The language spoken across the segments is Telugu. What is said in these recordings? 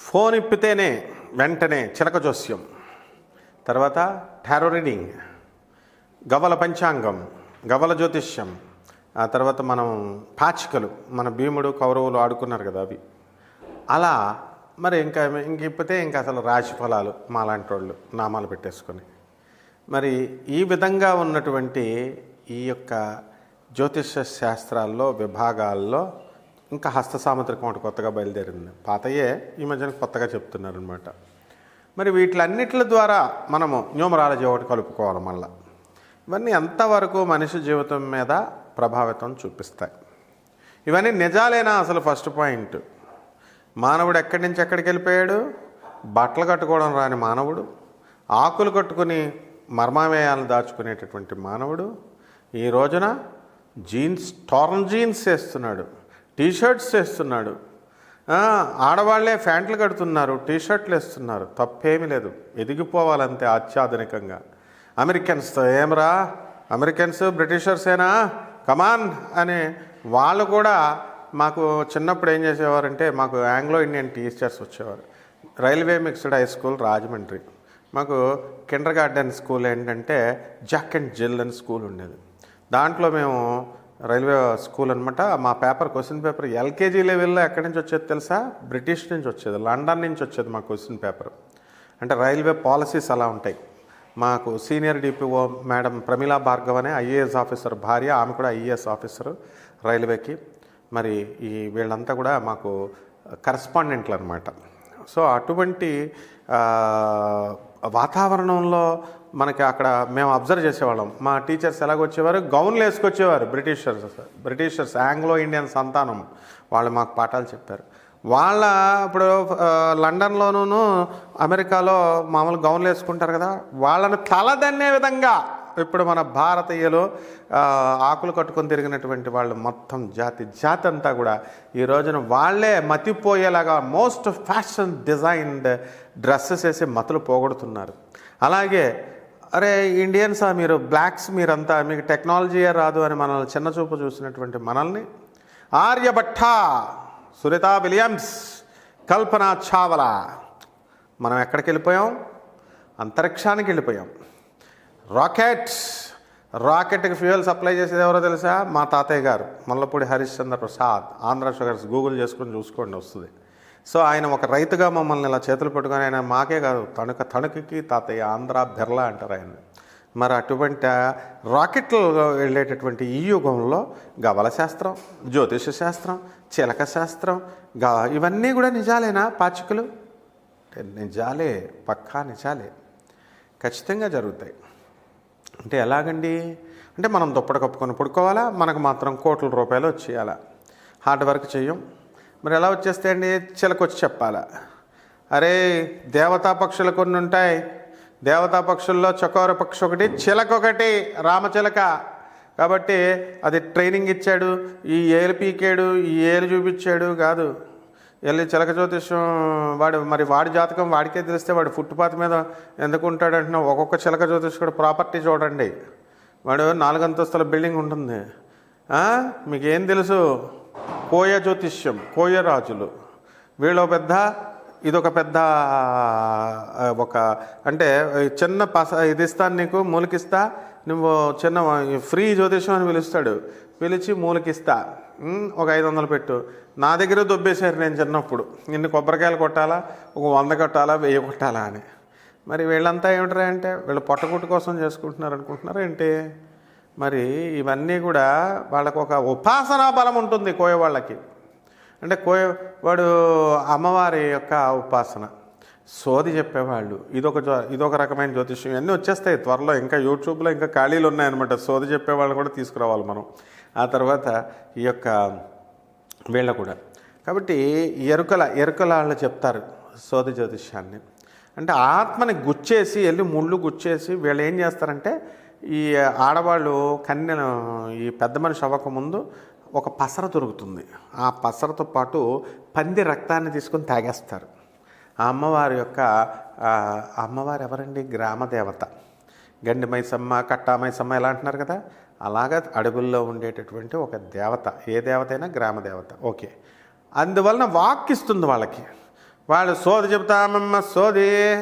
ఫోన్ ఇప్పితేనే వెంటనే చిలక జోస్యం. తర్వాత టారో రీడింగ్ గవల పంచాంగం గవల జ్యోతిష్యం. ఆ తర్వాత మనం పాచికలు మన భీముడు కౌరవులు ఆడుకున్నారు కదా అవి. అలా మరి ఇంకా ఇంక ఇప్పితే ఇంకా అసలు రాశి ఫలాలు మాలాంటి వాళ్ళు నామాలు పెట్టేసుకొని. మరి ఈ విధంగా ఉన్నటువంటి ఈ యొక్క జ్యోతిష శాస్త్రాల్లో విభాగాల్లో ఇంకా హస్త సాముద్రికం ఒకటి కొత్తగా బయలుదేరింది. పాతయే ఈ మధ్యన కొత్తగా చెప్తున్నారనమాట మరి వీటిలన్నిటి ద్వారా మనము న్యూమరాలజీ ఒకటి కలుపుకోవాలి మళ్ళీ. ఇవన్నీ ఎంతవరకు మనిషి జీవితం మీద ప్రభావితం చూపిస్తాయి. ఇవన్నీ నిజాలేనా అసలు ఫస్ట్ పాయింట్ మానవుడు ఎక్కడి నుంచి ఎక్కడికి వెళ్ళిపోయాడు? బట్టలు కట్టుకోవడం రాని మానవుడు? ఆకులు కట్టుకుని మర్మామేయాలను దాచుకునేటటువంటి మానవుడు? ఈ రోజున జీన్స్ టార్న్ జీన్స్ వేస్తున్నాడు. టీషర్ట్స్ వేస్తున్నాడు. ఆడవాళ్ళే ప్యాంట్లు కడుతున్నారు టీషర్ట్లు వేస్తున్నారు. తప్పేమీ లేదు. ఎదిగిపోవాలంతే అత్యాధునికంగా అమెరికన్స్తో ఏమరా? అమెరికన్స్ బ్రిటిషర్సేనా కమాన్ అని వాళ్ళు కూడా మాకు చిన్నప్పుడు ఏం చేసేవారంటే మాకు ఆంగ్లో ఇండియన్ టీచర్స్ వచ్చేవారు. Railway mixed high school Rajahmundry. మాకు కిండర్ గార్డెన్ స్కూల్ ఏంటంటే జాక్ అండ్ జిల్ అని స్కూల్ ఉండేది. దాంట్లో మేము రైల్వే స్కూల్ అనమాట మా పేపర్ క్వశ్చన్ పేపర్ ఎల్కేజీ లెవెల్లో ఎక్కడి నుంచి వచ్చేది తెలుసా? బ్రిటిష్ నుంచి వచ్చేది లండన్ నుంచి వచ్చేది మా క్వశ్చన్ పేపర్. అంటే రైల్వే పాలసీస్ అలా ఉంటాయి. మాకు senior DPO madam Pramila Bhargav అనే ఐఏఎస్ ఆఫీసర్ భార్య ఆమె కూడా ఐఏఎస్ ఆఫీసర్ రైల్వేకి. మరి ఈ వీళ్ళంతా కూడా మాకు కరస్పాండెంట్లు అనమాట సో అటువంటి వాతావరణంలో మనకి అక్కడ మేము అబ్జర్వ్ చేసేవాళ్ళం. మా టీచర్స్ ఎలాగొచ్చేవారు? గౌన్లు వేసుకొచ్చేవారు బ్రిటిషర్స్ బ్రిటిషర్స్ ఆంగ్లో ఇండియన్ సంతానం. వాళ్ళు మాకు పాఠాలు చెప్పారు. వాళ్ళ ఇప్పుడు లండన్లోనూ అమెరికాలో మామూలు గౌన్లు వేసుకుంటారు కదా వాళ్ళని తలదన్నే విధంగా ఇప్పుడు మన భారతీయులు ఆకులు కట్టుకొని తిరిగినటువంటి వాళ్ళు మొత్తం జాతి జాతి అంతా కూడా ఈ రోజున వాళ్ళే మతిపోయేలాగా మోస్ట్ ఫ్యాషన్ డిజైన్డ్ డ్రెస్సెస్ వేసి మతులు పోగొడుతున్నారు. అలాగే అరే ఇండియన్స్ మీరు బ్లాక్స్ మీరంతా మీకు టెక్నాలజీయే రాదు అని మనల్ని చిన్న చూపు చూసినటువంటి మనల్ని. ఆర్యభట్ట సునీత విలియమ్స్ కల్పన చావలా. మనం ఎక్కడికి వెళ్ళిపోయాం? అంతరిక్షానికి వెళ్ళిపోయాం. రాకెట్ రాకెట్కి ఫ్యూయల్ సప్లై చేసేది ఎవరో తెలుసా? మా తాతయ్య గారు మల్లపూడి హరిశ్చంద్ర ప్రసాద్. ఆంధ్ర షుగర్స్ గూగుల్ చేసుకొని చూసుకోండి వస్తుంది. సో ఆయన ఒక రైతుగా మమ్మల్ని ఇలా చేతులు పెట్టుకొని ఆయన మాకే కాదు తణుక తణుకుకి తాతయ్య ఆంధ్ర బిర్లా అంటారు ఆయన మరి అటువంటి రాకెట్లు వెళ్ళేటటువంటి ఈ యుగంలో గవల శాస్త్రం జ్యోతిష శాస్త్రం చిలక శాస్త్రం గా ఇవన్నీ కూడా నిజాలేనా పాచికలు? నిజాలే పక్కా నిజాలే. ఖచ్చితంగా జరుగుతాయి. అంటే ఎలాగండి? అంటే మనం దుప్పటి కప్పుకొని పడుకోవాలా? మనకు మాత్రం కోట్ల రూపాయలు వచ్చేయాలా? హార్డ్ వర్క్ చేయం. మరి ఎలా వచ్చేస్తాయండి? చిలకొచ్చి చెప్పాలా. అరే దేవతా పక్షులు కొన్ని ఉంటాయి. దేవతా పక్షుల్లో చకోర పక్షి ఒకటి చిలక ఒకటి రామచిలక. కాబట్టి అది ట్రైనింగ్ ఇచ్చాడు. ఈ ఏలు పీకాడు ఈ ఏలు చూపించాడు కాదు. వెళ్ళి చిలక జ్యోతిష్యం వాడు మరి వాడి జాతకం వాడికే తెలిస్తే వాడు ఫుట్పాత్ మీద ఎందుకు ఉంటాడు అంటున్నా ఒక్కొక్క చిలక జ్యోతిష్కుడు ప్రాపర్టీ చూడండి. వాడు నాలుగు అంతస్తుల బిల్డింగ్ ఉంటుంది. మీకేం తెలుసు? కోయ జ్యోతిష్యం కోయ రాజులు. వీళ్ళు పెద్ద ఇదొక పెద్ద ఒక అంటే చిన్న పస ఇది ఇస్తాను నీకు మూలకిస్తా. నువ్వు చిన్న ఫ్రీ జ్యోతిష్యం అని పిలుస్తాడు. పిలిచి మూలకిస్తా. ఒక ఐదు వందలు పెట్టు. నా దగ్గర దొబ్బేశారు నేను చిన్నప్పుడు. ఇన్ని కొబ్బరికాయలు కొట్టాలా? ఒక వంద కొట్టాలా? వెయ్యి కొట్టాలా అని. మరి వీళ్ళంతా ఏమిటరా అంటే వీళ్ళు పొట్టగుట్టు కోసం చేసుకుంటున్నారు అనుకుంటున్నారు ఏంటి? మరి ఇవన్నీ కూడా వాళ్ళకు ఒక ఉపాసనా బలం ఉంటుంది కోయవాళ్ళకి. అంటే కోయ వాడు అమ్మవారి యొక్క ఉపాసన. సోది చెప్పేవాళ్ళు. ఇదొక ఇదొక రకమైన జ్యోతిష్యం. ఇవన్నీ వచ్చేస్తాయి త్వరలో. ఇంకా యూట్యూబ్లో ఇంకా ఖాళీలు ఉన్నాయన్నమాట. సోది చెప్పేవాళ్ళు కూడా తీసుకురావాలి మనం. ఆ తర్వాత ఈ యొక్క వీళ్ళ కూడా. కాబట్టి ఎరుకల ఎరుకల వాళ్ళు చెప్తారు సోది జ్యోతిష్యాన్ని. అంటే ఆత్మని గుచ్చేసి వెళ్ళి ముళ్ళు గుచ్చేసి వీళ్ళు ఏం చేస్తారంటే ఈ ఆడవాళ్ళు కన్యను ఈ పెద్ద మనిషి అవ్వకముందు ఒక పసర దొరుకుతుంది. ఆ పసరతో పాటు పంది రక్తాన్ని తీసుకొని తాగేస్తారు. ఆ అమ్మవారి యొక్క అమ్మవారు ఎవరండి? గ్రామ దేవత. గండి మైసమ్మ కట్టా మైసమ్మ ఎలా అంటున్నారు కదా? అలాగా అడవుల్లో ఉండేటటువంటి ఒక దేవత. ఏ దేవత అయినా గ్రామ దేవత. ఓకే. అందువలన వాక్ ఇస్తుంది వాళ్ళకి. వాళ్ళు సోది చెబుతామమ్మ సోది.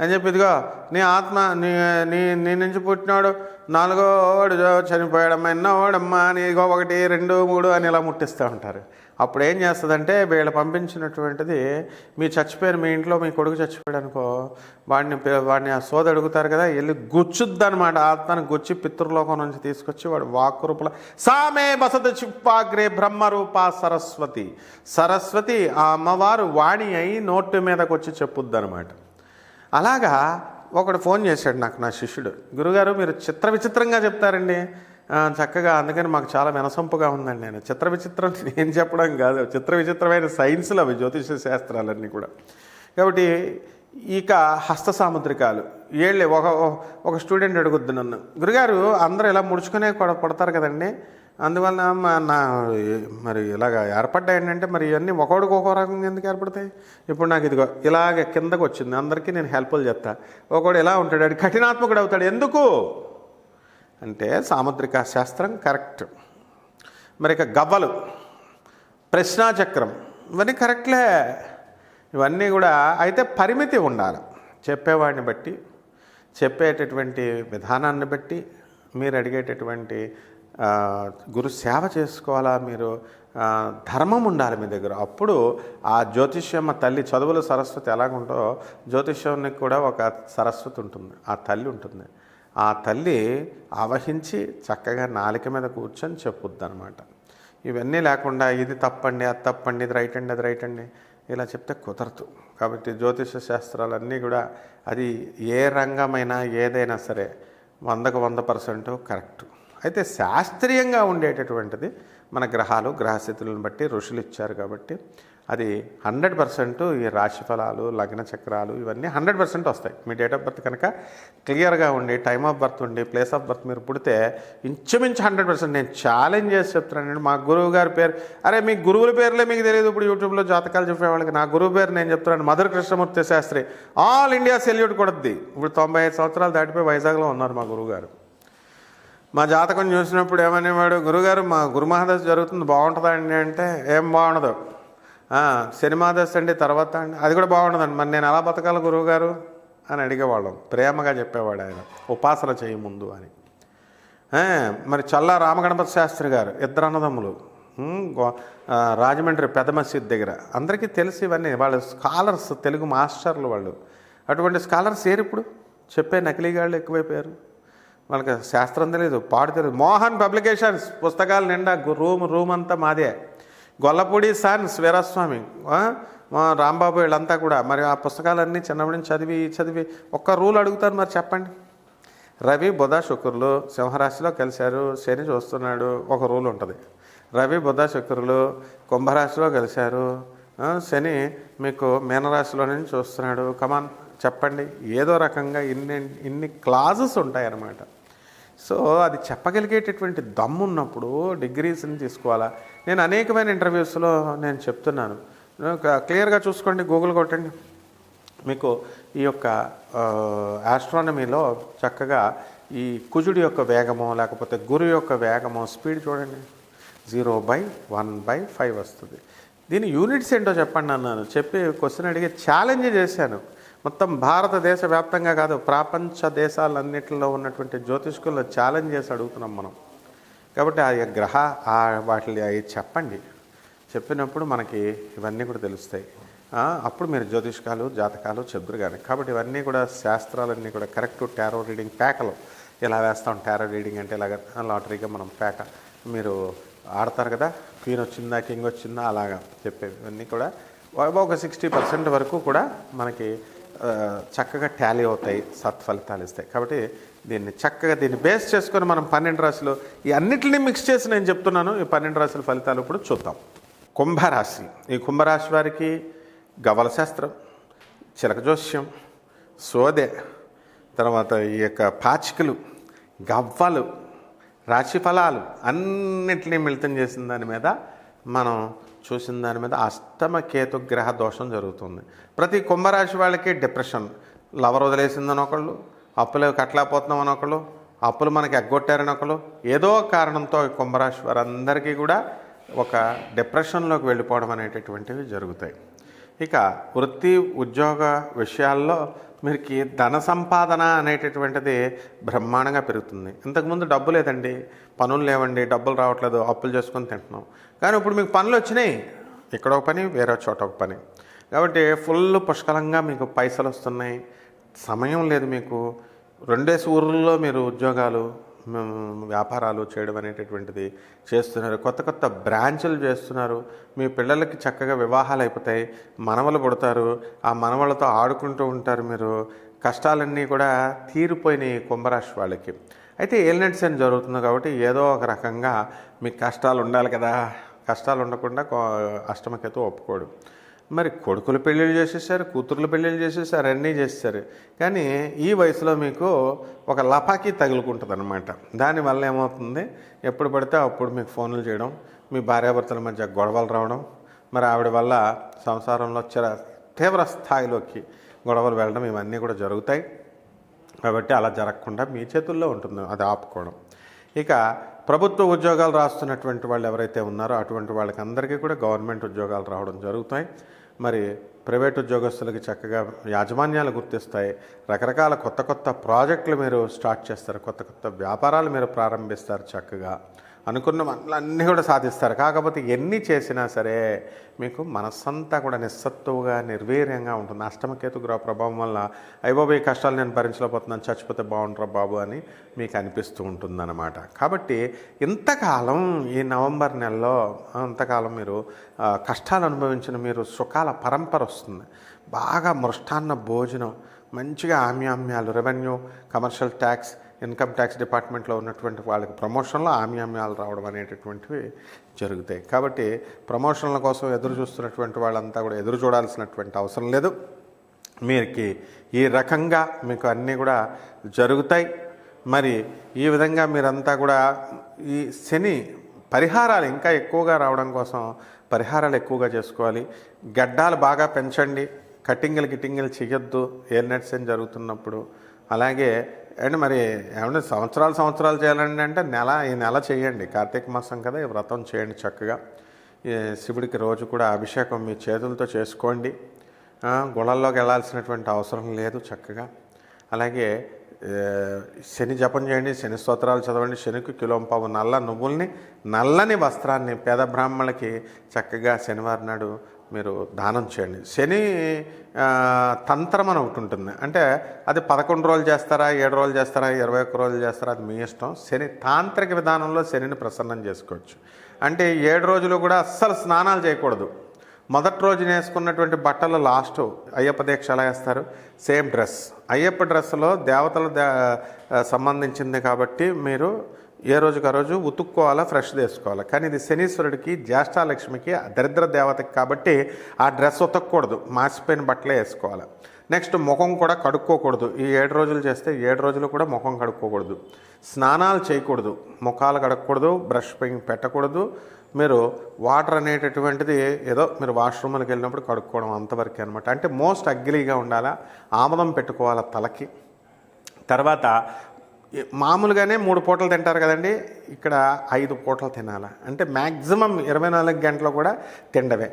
అని చెప్పి ఇదిగో నీ ఆత్మ నీ నీ నీ నుంచి పుట్టినాడు నాలుగో వాడు చనిపోయాడమ్మా ఎన్నో వాడమ్మా అని ఒకటి రెండు మూడు అని ఇలా ముట్టిస్తూ ఉంటారు. అప్పుడు ఏం చేస్తుందంటే వీళ్ళు పంపించినటువంటిది మీ చచ్చిపోయారు మీ ఇంట్లో మీ కొడుకు చచ్చిపోయాడు అనుకో వాడిని వాడిని ఆ సోద అడుగుతారు కదా వెళ్ళి గుచ్చుద్ది అనమాట ఆత్మని గుచ్చి పితృలోకం నుంచి తీసుకొచ్చి వాడు వాక్కు రూపంలో సామే బసత చిప్పాగ్రే బ్రహ్మరూప సరస్వతి. సరస్వతి ఆ అమ్మవారు వాణి అయి నోటు మీదకి వచ్చి చెప్పుద్ది అనమాట అలాగా ఒకడు ఫోన్ చేశాడు నాకు నా శిష్యుడు. గురుగారు మీరు చిత్ర విచిత్రంగా చెప్తారండి. చక్కగా అందుకని మాకు చాలా వినసొంపుగా ఉందండి నేను. చిత్ర విచిత్రం నేను చెప్పడం కాదు. చిత్ర విచిత్రమైన సైన్స్లు అవి జ్యోతిష శాస్త్రాలన్నీ కూడా. కాబట్టి ఇక హస్త సాముద్రికాలు. ఏళ్ళే ఒక ఒక స్టూడెంట్ అడుగుద్ది నన్ను. గురుగారు అందరూ ఇలా ముడుచుకునే కూడా పడతారు కదండి. అందువల్ల మా నా మరి ఇలాగ ఏర్పడ్డాయి ఏంటంటే మరి ఇవన్నీ ఒకడికి ఒక్కో రకంగా ఎందుకు ఏర్పడతాయి? ఇప్పుడు నాకు ఇదిగో ఇలాగ కిందకు వచ్చింది. అందరికీ నేను హెల్ప్లు చెప్తా ఒకడు ఎలా ఉంటాడు? వాడు కఠినాత్మకుడు అవుతాడు. ఎందుకు? అంటే సాముద్రిక శాస్త్రం కరెక్ట్. మరి ఇక గవ్వలు ప్రశ్నాచక్రం ఇవన్నీ కరెక్ట్లే. ఇవన్నీ కూడా అయితే పరిమితి ఉండాలి. చెప్పేవాడిని బట్టి చెప్పేటటువంటి విధానాన్ని బట్టి మీరు అడిగేటటువంటి గురు సేవ చేసుకోవాలా? మీరు ధర్మం ఉండాలి మీ దగ్గర. అప్పుడు ఆ జ్యోతిష్యమ్మ తల్లి చదువుల సరస్వతి ఎలాగుంటో జ్యోతిష్యానికి కూడా ఒక సరస్వతి ఉంటుంది. ఆ తల్లి ఉంటుంది. ఆ తల్లి ఆవహించి చక్కగా నాలిక మీద కూర్చొని చెప్పుద్ది అనమాట ఇవన్నీ లేకుండా ఇది తప్పండి అది తప్పండి ఇది రైట్ అండి అది రైట్ అండి ఇలా చెప్తే కుదరదు. కాబట్టి జ్యోతిష శాస్త్రాలన్నీ కూడా అది ఏ రంగమైనా ఏదైనా సరే వందకు వంద పర్సెంట్ కరెక్ట్. అయితే శాస్త్రీయంగా ఉండేటటువంటిది మన గ్రహాలు గ్రహస్థితులను బట్టి ఋషులు ఇచ్చారు కాబట్టి అది హండ్రెడ్ పర్సెంట్ ఈ రాశి ఫలాలు లగ్న చక్రాలు ఇవన్నీ హండ్రెడ్ పర్సెంట్ వస్తాయి. మీ డేట్ ఆఫ్ బర్త్ కనుక క్లియర్గా ఉండి టైమ్ ఆఫ్ బర్త్ ఉండి ప్లేస్ ఆఫ్ బర్త్ మీరు పుడితే ఇంచుమించు హండ్రెడ్ పర్సెంట్ నేను ఛాలెంజ్ చేసి చెప్తున్నానండి మా గురువు గారి పేరు అరే మీ గురువుల పేర్లే మీకు తెలియదు ఇప్పుడు యూట్యూబ్లో జాతకాలు చెప్పేవాళ్ళకి నా గురువు పేరు నేను చెప్తున్నాను. Madhura Krishnamurthy Shastri. All India salute కొడద్ది. ఇప్పుడు తొంభై ఐదు సంవత్సరాలు దాటిపోయి వైజాగ్లో ఉన్నారు మా గురువు గారు. మా జాతకం చూసినప్పుడు ఏమనేవాడు గురుగారు మా గురుమహాదశ జరుగుతుంది బాగుంటుందా అండి అంటే ఏం బాగుండదు. "ఆ, శనిమాదశ అండి తర్వాత అండి అది కూడా బాగుండదండి. మరి నేను ఎలా బతకాలి గురువుగారు? అని అడిగేవాళ్ళం. ప్రేమగా చెప్పేవాడు ఆయన. ఉపాసన చేయి ముందు అని. మరి చల్లా రామగణపతి శాస్త్రి గారు ఇద్దరు అన్నదమ్ములు. గో- రాజమండ్రి పెద్ద మసీద్ దగ్గర. అందరికీ తెలిసి ఇవన్నీ. వాళ్ళు స్కాలర్స్ తెలుగు మాస్టర్లు వాళ్ళు. అటువంటి స్కాలర్స్ ఏరు ఇప్పుడు చెప్పే నకిలీగాళ్ళు ఎక్కువైపోయారు. వాళ్ళకి శాస్త్రం తెలియదు పాడు తెలియదు మోహన్ పబ్లికేషన్స్ పుస్తకాలు నిండా రూమ్ రూమ్ అంతా మాదే. గొల్లపూడి సన్స్ వీరస్వామి రాంబాబు వీళ్ళంతా కూడా. మరి ఆ పుస్తకాలన్నీ చిన్నప్పటి నుంచి చదివి చదివి ఒక్క రూల్ అడుగుతాను మరి చెప్పండి. రవి బుధ శుక్రులు సింహరాశిలో కలిశారు శని చూస్తున్నాడు ఒక రూల్ ఉంటుంది. రవి బుధ శుక్రులు కుంభరాశిలో కలిశారు శని మీకు మీనరాశిలో నుంచి చూస్తున్నాడు. కమాన్ చెప్పండి. ఏదో రకంగా ఇన్ని ఇన్ని క్లాజెస్ ఉంటాయన్నమాట. సో అది చెప్పగలిగేటటువంటి దమ్ము ఉన్నప్పుడు డిగ్రీస్ని తీసుకోవాలా? నేను అనేకమైన ఇంటర్వ్యూస్లో నేను చెప్తున్నాను. క్లియర్గా చూసుకోండి గూగుల్ కొట్టండి. మీకు ఈ యొక్క ఆస్ట్రానమీలో చక్కగా ఈ కుజుడి యొక్క వేగము లేకపోతే గురు యొక్క వేగము స్పీడ్ చూడండి. Zero by one by five వస్తుంది. దీని యూనిట్స్ ఏంటో చెప్పండి అన్నాను. చెప్పి క్వశ్చన్ అడిగి ఛాలెంజ్ చేశాను. మొత్తం భారతదేశ వ్యాప్తంగా కాదు ప్రపంచ దేశాలన్నింటిలో ఉన్నటువంటి జ్యోతిష్కుల్లో ఛాలెంజ్ చేసి అడుగుతున్నాం మనం. కాబట్టి ఆ గ్రహ ఆ వాటిని అవి చెప్పండి. చెప్పినప్పుడు మనకి ఇవన్నీ కూడా తెలుస్తాయి. అప్పుడు మీరు జ్యోతిష్కాలు జాతకాలు చెబురు కానీ కాబట్టి ఇవన్నీ కూడా శాస్త్రాలన్నీ కూడా కరెక్ట్ టారో రీడింగ్ ప్యాకలు ఇలా వేస్తాం టారో రీడింగ్ అంటే ఇలాగ లాటరీగా మనం ప్యాక మీరు ఆడతారు కదా క్వీన్ వచ్చిందా కింగ్ వచ్చిందా అలాగా చెప్పేవి. ఇవన్నీ కూడా ఒక సిక్స్టీ పర్సెంట్ వరకు కూడా మనకి చక్కగా ట్యాలీ అవుతాయి సత్ఫలితాలు ఇస్తాయి. కాబట్టి దీన్ని చక్కగా దీన్ని బేస్ చేసుకొని మనం పన్నెండు రాశులు ఈ అన్నింటినీ మిక్స్ చేసి నేను చెప్తున్నాను. ఈ పన్నెండు రాశుల ఫలితాలు ఇప్పుడు చూద్దాం. కుంభరాశి. ఈ కుంభరాశి వారికి గవల శాస్త్రం చిలకజోస్యం సోదె తర్వాత ఈ యొక్క పాచికలు గవ్వలు రాశి ఫలాలు అన్నిటినీ మిళితం చేసిన దాని మీద మనం చూసిన దాని మీద అష్టమ కేతుగ్రహ దోషం జరుగుతుంది. ప్రతి కుంభరాశి వాళ్ళకి డిప్రెషన్. లవర్ వదిలేసిందని ఒకళ్ళు అప్పులు కట్టలేకపోతున్నాం అని ఒకళ్ళు అప్పులు మనకి ఎగ్గొట్టారని ఒకళ్ళు ఏదో కారణంతో ఈ కుంభరాశి వారందరికీ కూడా ఒక డిప్రెషన్లోకి వెళ్ళిపోవడం అనేటటువంటివి జరుగుతాయి. ఇక వృత్తి ఉద్యోగ విషయాల్లో మీరుకి ధన సంపాదన అనేటటువంటిది బ్రహ్మాండంగా పెరుగుతుంది. ఇంతకుముందు డబ్బు లేదండి. పనులు లేవండి. డబ్బులు రావట్లేదు. అప్పులు చేసుకొని తింటున్నాం. కానీ ఇప్పుడు మీకు పనులు వచ్చినాయి. ఇక్కడ ఒక పని వేరే చోట ఒక పని. కాబట్టి ఫుల్ పుష్కలంగా మీకు పైసలు వస్తున్నాయి. సమయం లేదు మీకు. రెండేసి ఊర్లలో మీరు ఉద్యోగాలు వ్యాపారాలు చేయడం అనేటటువంటిది చేస్తున్నారు. కొత్త కొత్త బ్రాంచులు చేస్తున్నారు. మీ పిల్లలకి చక్కగా వివాహాలు అయిపోతాయి. మనవలు పుడతారు. ఆ మనవలతో ఆడుకుంటూ ఉంటారు మీరు. కష్టాలన్నీ కూడా తీరిపోయినాయి కుంభరాశి వాళ్ళకి. అయితే ఏలినట్స్ అని జరుగుతుంది కాబట్టి ఏదో ఒక రకంగా మీకు కష్టాలు ఉండాలి కదా. కష్టాలు ఉండకుండా కో- అష్టమకేతు ఒప్పుకోడు. మరి కొడుకులు పెళ్ళిళ్ళు చేసేసారు కూతుర్లు పెళ్ళిళ్ళు చేసేసారు అన్నీ చేసేసారు కానీ ఈ వయసులో మీకు ఒక లపాకి తగులుకుంటుంది అనమాట దానివల్ల ఏమవుతుంది? ఎప్పుడు పడితే అప్పుడు మీకు ఫోన్లు చేయడం మీ భార్యాభర్తల మధ్య గొడవలు రావడం మరి ఆవిడ వల్ల సంసారంలో చిర తీవ్ర స్థాయిలోకి గొడవలు వెళ్ళడం ఇవన్నీ కూడా జరుగుతాయి. కాబట్టి అలా జరగకుండా మీ చేతుల్లో ఉంటుంది అది ఆపుకోవడం. ఇక ప్రభుత్వ ఉద్యోగాలు రాస్తున్నటువంటి వాళ్ళు ఎవరైతే ఉన్నారో అటువంటి వాళ్ళకి అందరికీ కూడా గవర్నమెంట్ ఉద్యోగాలు రావడం జరుగుతాయి. మరి ప్రైవేట్ ఉద్యోగస్తులకి చక్కగా యాజమాన్యాలు గుర్తిస్తాయి. రకరకాల కొత్త కొత్త ప్రాజెక్టులు మీరు స్టార్ట్ చేస్తారు. కొత్త కొత్త వ్యాపారాలు మీరు ప్రారంభిస్తారు చక్కగా. అనుకున్న అన్నీ కూడా సాధిస్తారు. కాకపోతే ఎన్ని చేసినా సరే మీకు మనస్సంతా కూడా నిస్సత్తువుగా నిర్వీర్యంగా ఉంటుంది. అష్టమకేతు గ్రహ ప్రభావం వల్ల అయ్యబాబు ఈ కష్టాలు నేను భరించలేకపోతున్నాను చచ్చిపోతే బాగుంటారా బాబు అని మీకు అనిపిస్తూ ఉంటుందన్నమాట. కాబట్టి ఇంతకాలం ఈ నవంబర్ నెలలో అంతకాలం మీరు కష్టాలు అనుభవించిన మీరు సుఖాల పరంపర వస్తుంది. బాగా మృష్టాన్న భోజనం మంచిగా ఆమ్యామ్యాలు revenue commercial tax income tax డిపార్ట్మెంట్లో ఉన్నటువంటి వాళ్ళకి ప్రమోషన్లో ఆమ్యామ్యాలు రావడం అనేటటువంటివి జరుగుతాయి. కాబట్టి ప్రమోషన్ల కోసం ఎదురు చూస్తున్నటువంటి వాళ్ళంతా కూడా ఎదురు చూడాల్సినటువంటి అవసరం లేదు. మీరికి ఈ రకంగా మీకు అన్నీ కూడా జరుగుతాయి. మరి ఈ విధంగా మీరంతా కూడా ఈ శని పరిహారాలు ఇంకా ఎక్కువగా రావడం కోసం పరిహారాలు ఎక్కువగా చేసుకోవాలి. గడ్డాలు బాగా పెంచండి. కటింగ్లు గిటింగ్లు చేయొద్దు ఏలినట్స్ అని జరుగుతున్నప్పుడు. అలాగే అండ్ మరి ఏమంటే సంవత్సరాలు సంవత్సరాలు చేయాలండి అంటే నెల ఈ నెల చేయండి. కార్తీక మాసం కదా ఈ వ్రతం చేయండి చక్కగా. ఈ శివుడికి రోజు కూడా అభిషేకం మీ చేతులతో చేసుకోండి. ఆ, వెళ్ళాల్సినటువంటి అవసరం లేదు చక్కగా. అలాగే శని జపం చేయండి శని స్తోత్రాలు చదవండి శనికి కిలోంపావు నల్ల నువ్వుల్ని నల్లని వస్త్రాన్ని పేద బ్రాహ్మణులకి చక్కగా శనివారం నాడు మీరు దానం చేయండి. శని తంత్రం అని ఒకటి ఉంటుంది. అంటే అది పదకొండు రోజులు చేస్తారా ఏడు రోజులు చేస్తారా ఇరవై ఒక్క రోజులు చేస్తారా అది మీ ఇష్టం. శని తాంత్రిక విధానంలో శనిని ప్రసన్నం చేసుకోవచ్చు. అంటే ఏడు రోజులు కూడా అస్సలు స్నానాలు చేయకూడదు. మొదటి రోజు వేసుకున్నటువంటి బట్టలు లాస్ట్ అయ్యప్ప దీక్ష ఎలా వేస్తారు సేమ్ డ్రెస్. అయ్యప్ప డ్రెస్లో దేవతల సంబంధించింది కాబట్టి మీరు ఏ రోజుకి ఆ రోజు? ఉతుక్కోవాలా ఫ్రెష్ వేసుకోవాలి కానీ ఇది శనీశ్వరుడికి జ్యేష్ఠాలక్ష్మికి దరిద్ర దేవతకి కాబట్టి ఆ డ్రెస్ ఉతకూడదు మాసిపోయిన బట్టలే వేసుకోవాలి. నెక్స్ట్ ముఖం కూడా కడుక్కోకూడదు. ఈ ఏడు రోజులు చేస్తే ఏడు రోజులు కూడా ముఖం కడుక్కోకూడదు. స్నానాలు చేయకూడదు. ముఖాలు కడగకూడదు బ్రష్ పెయింగ్ పెట్టకూడదు. మీరు వాటర్ అనేటటువంటిది ఏదో మీరు వాష్రూమ్కి వెళ్ళినప్పుడు కడుక్కోవడం అంతవరకు అనమాట అంటే మోస్ట్ అగ్లీగా ఉండాలా? ఆమదం పెట్టుకోవాలా తలకి? తర్వాత మామూలుగానే మూడు పూటలు తింటారు కదండి. ఇక్కడ ఐదు పూటలు తినాలి? అంటే మ్యాక్సిమం ఇరవై నాలుగు గంటలు కూడా తిండవే.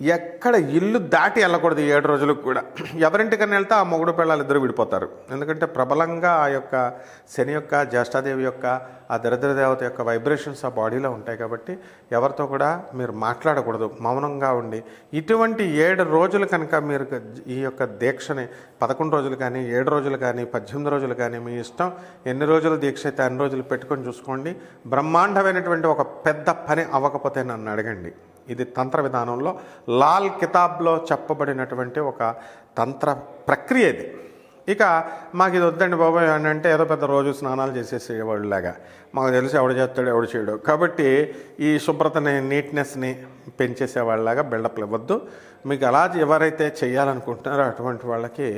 ఎక్కడ ఇల్లు దాటి వెళ్ళకూడదు ఏడు రోజులకు కూడా. ఎవరింటికన్నా వెళ్తే ఆ మొగుడు పిల్లలు ఇద్దరు విడిపోతారు. ఎందుకంటే ప్రబలంగా ఆ యొక్క శని యొక్క జ్యేష్ఠాదేవి యొక్క ఆ దరిద్ర దేవత యొక్క వైబ్రేషన్స్ ఆ బాడీలో ఉంటాయి కాబట్టి ఎవరితో కూడా మీరు మాట్లాడకూడదు. మౌనంగా ఉండి. ఇటువంటి ఏడు రోజులు కనుక మీరు ఈ యొక్క దీక్షని పదకొండు రోజులు కానీ ఏడు రోజులు కానీ పద్దెనిమిది రోజులు కానీ మీ ఇష్టం ఎన్ని రోజులు దీక్ష అయితే అన్ని రోజులు పెట్టుకొని చూసుకోండి. బ్రహ్మాండమైనటువంటి ఒక పెద్ద పని అవ్వకపోతే నన్ను అడగండి. ఇది తంత్ర విధానంలో లాల్ కితాబ్లో చెప్పబడినటువంటి ఒక తంత్ర ప్రక్రియ ఇది. ఇక మాకు ఇది వద్దండి బాబాయ్ అని అంటే ఏదో పెద్ద రోజు స్నానాలు చేసేసేవాళ్ళలాగా. మాకు తెలిసి ఎవడు చేస్తాడు ఎవడు చేయడు. కాబట్టి ఈ శుభ్రతని నీట్నెస్ని పెంచేసేవాళ్ళలాగా బిల్డప్లు ఇవ్వద్దు. మీకు అలా ఎవరైతే చేయాలనుకుంటున్నారో అటువంటి వాళ్ళకి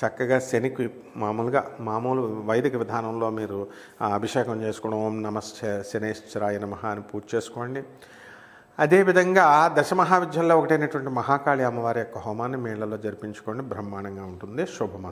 చక్కగా శనికి మామూలుగా మామూలు వైదిక విధానంలో మీరు అభిషేకం చేసుకోవడం ఓం నమ శనేశ్వరాయ నమ అని పూజ చేసుకోండి. అదేవిధంగా దశమహావిద్యంలో ఒకటైనటువంటి మహాకాళి అమ్మవారి యొక్క హోమాన్ని మేళ్ళలో జరిపించుకోండి. బ్రహ్మాండంగా ఉంటుంది. శుభమస్తు.